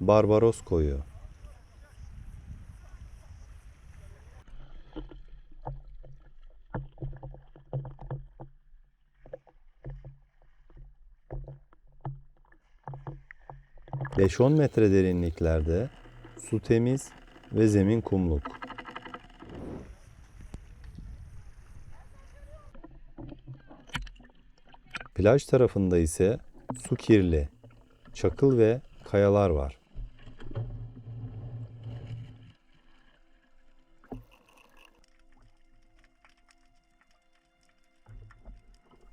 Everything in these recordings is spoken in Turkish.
Barbaros koyu. ...5-10 metre derinliklerde... ...su temiz ve zemin kumluk. Plaj tarafında ise su kirli, çakıl ve kayalar var.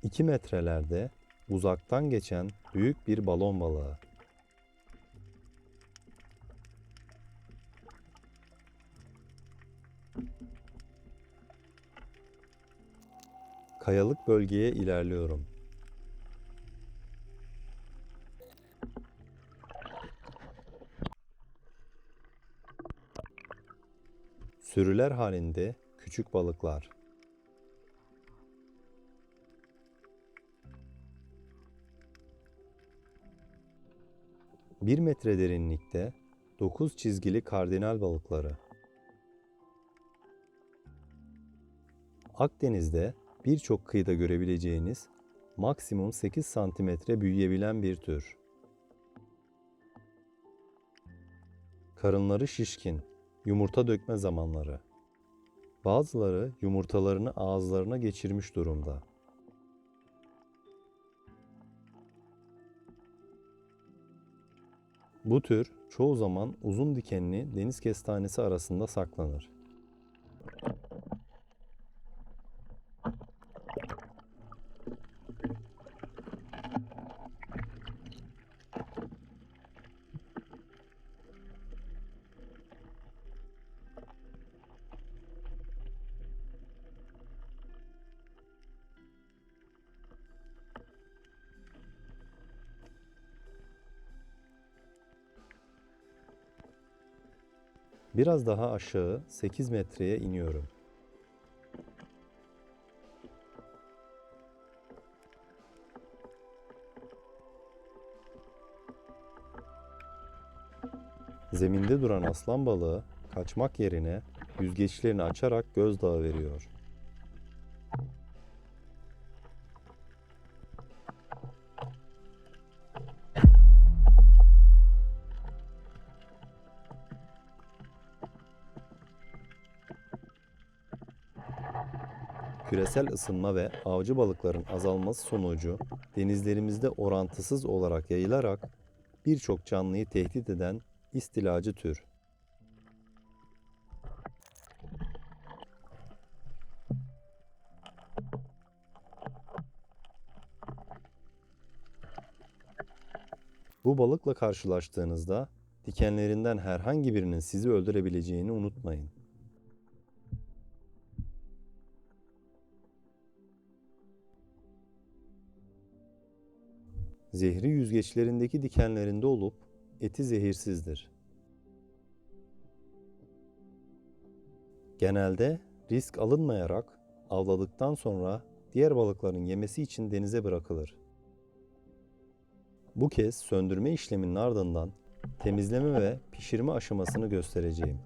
İki metrelerde uzaktan geçen büyük bir balon balığı. Kayalık bölgeye ilerliyorum. Sürüler halinde küçük balıklar. Bir metre derinlikte dokuz çizgili kardinal balıkları. Akdeniz'de birçok kıyıda görebileceğiniz maksimum 8 santimetre büyüyebilen bir tür. Karınları şişkin, yumurta dökme zamanları. Bazıları yumurtalarını ağızlarına geçirmiş durumda. Bu tür çoğu zaman uzun dikenli deniz kestanesi arasında saklanır. Biraz daha aşağı 8 metreye iniyorum. Zeminde duran aslan balığı kaçmak yerine yüzgeçlerini açarak gözdağı veriyor. Küresel ısınma ve avcı balıkların azalması sonucu denizlerimizde orantısız olarak yayılarak birçok canlıyı tehdit eden istilacı tür. Bu balıkla karşılaştığınızda dikenlerinden herhangi birinin sizi öldürebileceğini unutmayın. Zehri yüzgeçlerindeki dikenlerinde olup eti zehirsizdir. Genelde risk alınmayarak avladıktan sonra diğer balıkların yemesi için denize bırakılır. Bu kez söndürme işleminin ardından temizleme ve pişirme aşamasını göstereceğim.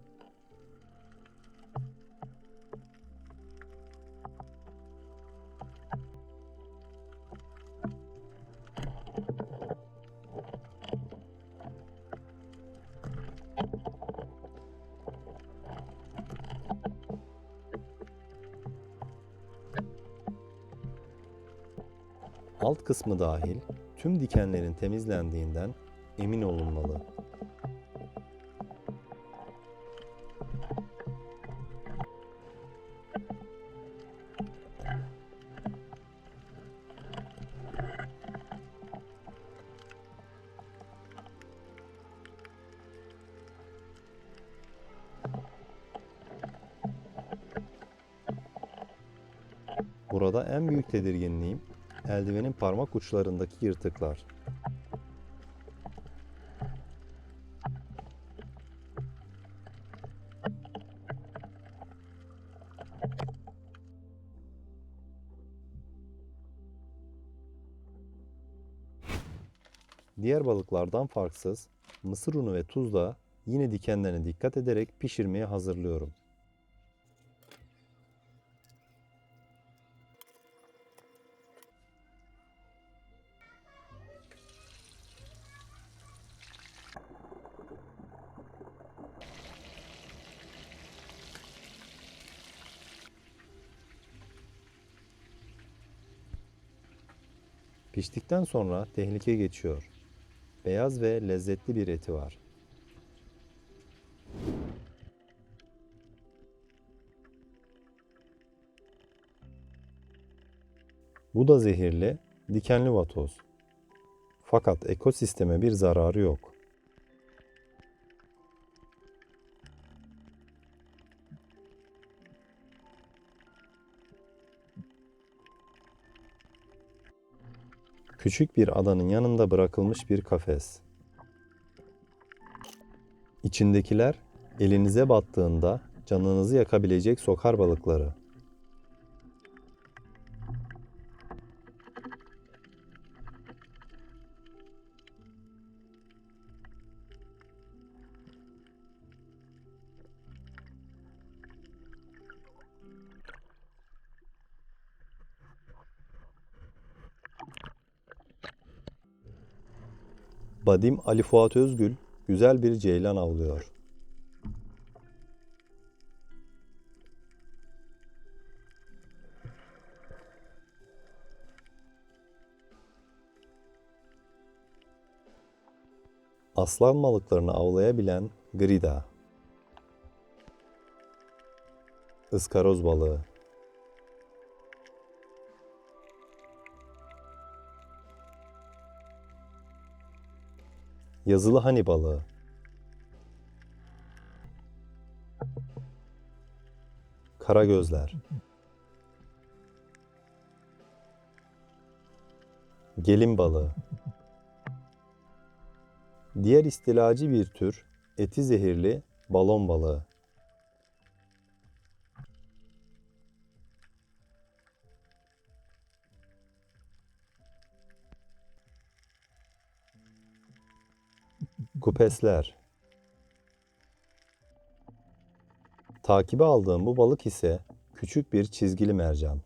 Alt kısmı dahil tüm dikenlerin temizlendiğinden emin olunmalı. Burada en büyük tedirginliğim eldivenin parmak uçlarındaki yırtıklar. Diğer balıklardan farksız mısır unu ve tuzla yine dikenlerine dikkat ederek pişirmeye hazırlıyorum. Piştikten sonra tehlike geçiyor. Beyaz ve lezzetli bir eti var. Bu da zehirli, dikenli vatoz. Fakat ekosisteme bir zararı yok. Küçük bir adanın yanında bırakılmış bir kafes. İçindekiler elinize battığında canınızı yakabilecek sokar balıkları. Badim Ali Fuat Özgül güzel bir ceylan avlıyor. Aslan balıklarını avlayabilen grida. Iskaroz balığı. Yazılı hani balığı. Karagözler. Gelin balığı. Diğer istilacı bir tür eti zehirli balon balığı. Kupesler. Takibe aldığım bu balık ise küçük bir çizgili mercan.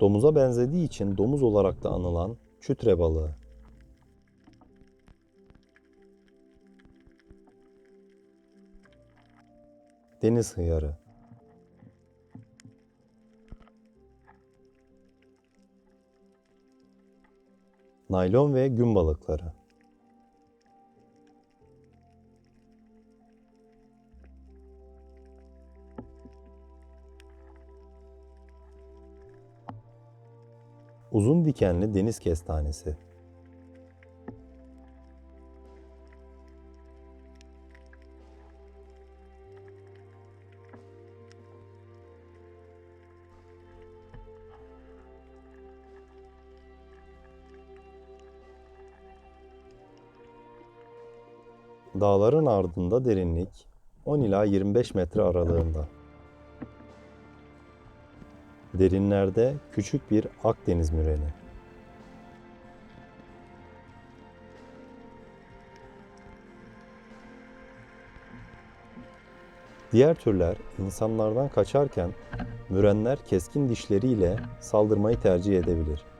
Domuza benzediği için domuz olarak da anılan kütre balığı. Deniz hıyarı. Naylon ve gün balıkları. Uzun dikenli deniz kestanesi. Dağların ardında derinlik 10 ila 25 metre aralığında. Derinlerde küçük bir Akdeniz müreni. Diğer türler insanlardan kaçarken mürenler keskin dişleriyle saldırmayı tercih edebilir.